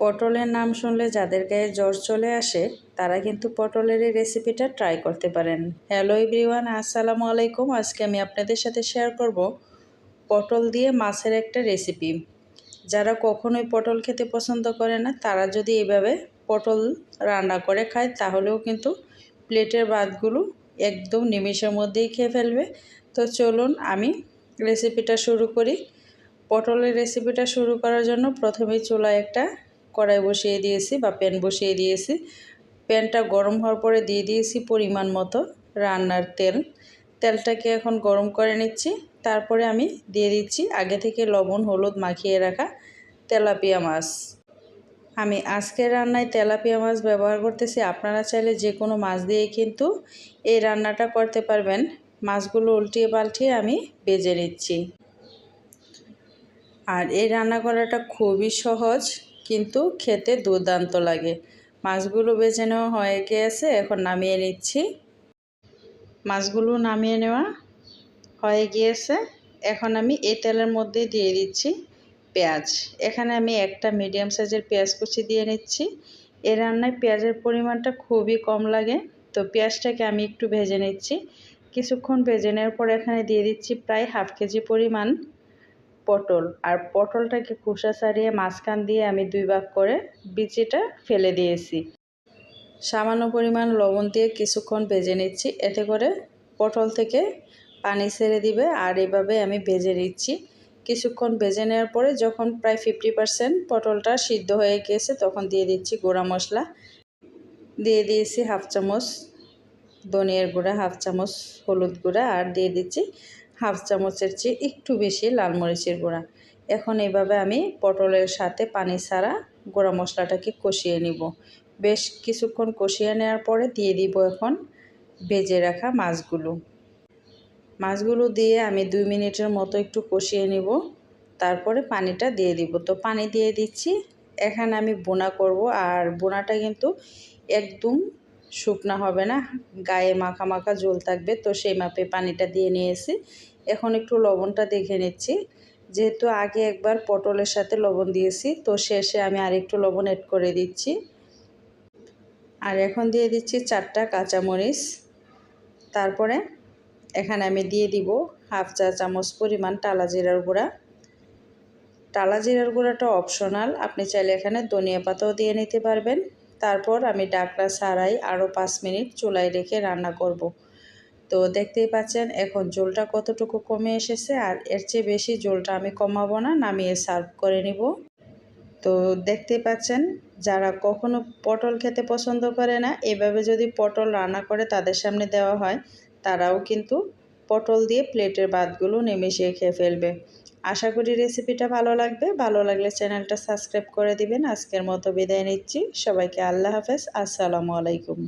পটলের নাম শুনলে যাদের গায়ে জ্বর চলে আসে, তারা কিন্তু পটলের এই রেসিপিটা ট্রাই করতে পারেন। হ্যালো এভরিওয়ান আসসালামু আলাইকুম। আজকে আমি আপনাদের সাথে শেয়ার করব পটল দিয়ে মাছের একটা রেসিপি যারা কখনোই পটল খেতে পছন্দ করে না, তারা যদি এভাবে পটল রান্না করে খায়, তাহলেও কিন্তু প্লেটের ভাতগুলো একদম নিমিষের মধ্যেই খেয়ে ফেলবে। তো চলুন আমি রেসিপিটা শুরু করি। পটলের রেসিপিটা শুরু করার জন্য প্রথমেই চুলায় একটা কড়াই বসিয়ে দিয়েছি বা প্যান বসিয়ে দিয়েছি। প্যানটা গরম হওয়ার পরে দিয়ে দিয়েছি পরিমাণ মতো রান্নার তেল। তেলটাকে এখন গরম করে নিচ্ছি। তারপরে আমি দিয়ে দিচ্ছি আগে থেকে লবণ, হলুদ মাখিয়ে রাখা তেলাপিয়া মাছ। আমি আজকের রান্নায় তেলাপিয়া মাছ ব্যবহার করতেছি। আপনারা চাইলে যে কোনো মাছ দিয়ে কিন্তু এই রান্নাটা করতে পারবেন। মাছগুলো উল্টিয়ে পাল্টিয়ে আমি বেজে নিচ্ছি। আর এই রান্না করাটা খুবই সহজ। কিন্তু খেতে দুর্দান্ত লাগে। মাছগুলো বেছে নেওয়া হয়ে গিয়েছে এখন নামিয়ে নিচ্ছি। মাছগুলো নামিয়ে নেওয়া হয়ে গিয়েছে। এখন আমি এই তেলের মধ্যে দিয়ে দিচ্ছি পেঁয়াজ। এখানে আমি একটা মিডিয়াম সাইজের পেঁয়াজ কুচি দিয়ে নিচ্ছি। এ রান্নায় পেঁয়াজের পরিমাণটা খুবই কম লাগে, তো পেঁয়াজটাকে আমি একটু ভেজে নিচ্ছি। কিছুক্ষণ ভেজে নেওয়ার পর এখানে দিয়ে দিচ্ছি প্রায় হাফ কেজি পরিমাণ পটল। আর পটলটাকে খোসা ছাড়িয়ে মাঝখান দিয়ে আমি দুই ভাগ করে বিচিটা ফেলে দিয়েছি। সামান্য পরিমাণ লবণ দিয়ে কিছুক্ষণ ভেজে নিচ্ছি। এতে করে পটল থেকে পানি ছেড়ে দিবে। আর এভাবে আমি ভেজে নিচ্ছি। কিছুক্ষণ ভেজে নেওয়ার পরে যখন প্রায় ফিফটি পারসেন্ট পটলটা সিদ্ধ হয়ে গিয়েছে তখন দিয়ে দিচ্ছি গুঁড়া মশলা। দিয়ে দিয়েছি হাফ চামচ ধনিয়ার গুঁড়া, হাফ চামচ হলুদ গুঁড়া। আর দিয়ে দিচ্ছি হাফ চামচের চেয়ে একটু বেশি লাল মরিচের গুঁড়া। এখন এইভাবে আমি পটলের সাথে পানি ছাড়া গুঁড়া মশলাটাকে কষিয়ে নিব। বেশ কিছুক্ষণ কষিয়ে নেওয়ার পরে দিয়ে দিব এখন ভেজে রাখা মাছগুলো। মাছগুলো দিয়ে আমি দুই মিনিটের মতো একটু কষিয়ে নিব। তারপরে পানিটা দিয়ে দিব। তো পানি দিয়ে দিচ্ছি। এখানে আমি বোনা করব আর বোনাটা কিন্তু একদম শুকনা হবে না। গায়ে মাখা মাখা জল থাকবে। তো সেই মাপে পানিটা দিয়ে নিয়েছি। এখন একটু লবণটা দেখে নিচ্ছি। যেহেতু আগে একবার পটলের সাথে লবণ দিয়েছি, তো শেষে আমি আরেকটু লবণ এড করে দিচ্ছি। আর এখন দিয়ে দিচ্ছি চারটা কাঁচামরিচ। তারপরে এখানে আমি দিয়ে দিব হাফ চা চামচ পরিমাণ টালা জিরার গুঁড়া। টালা জিরার গুঁড়াটা অপশনাল আপনি চাইলে এখানে ধনিয়া পাতাও দিয়ে নিতে পারবেন। তারপর আমি ডাকলা ছাড়াই আরও পাঁচ মিনিট চুলায় রেখে রান্না করব। তো দেখতেই পাচ্ছেন, এখন জলটা কতটুকু কমে এসেছে আর এর চেয়ে বেশি জলটা আমি কমাবো না, নামিয়ে সার্ভ করে নিব। তো দেখতেই পাচ্ছেন, যারা কখনো পটল খেতে পছন্দ করে না, এভাবে যদি পটল রান্না করে তাদের সামনে দেওয়া হয়, তারাও কিন্তু পটল দিয়ে প্লেটের ভাতগুলো নেমেষিয়ে খেয়ে ফেলবে। আশা করি রেসিপিটা ভালো লাগবে, ভালো লাগলে চ্যানেলটা সাবস্ক্রাইব করে দিবেন। আজকের মতো বিদায় নিচ্ছি, সবাইকে আল্লাহ হাফেজ, আসসালামু আলাইকুম।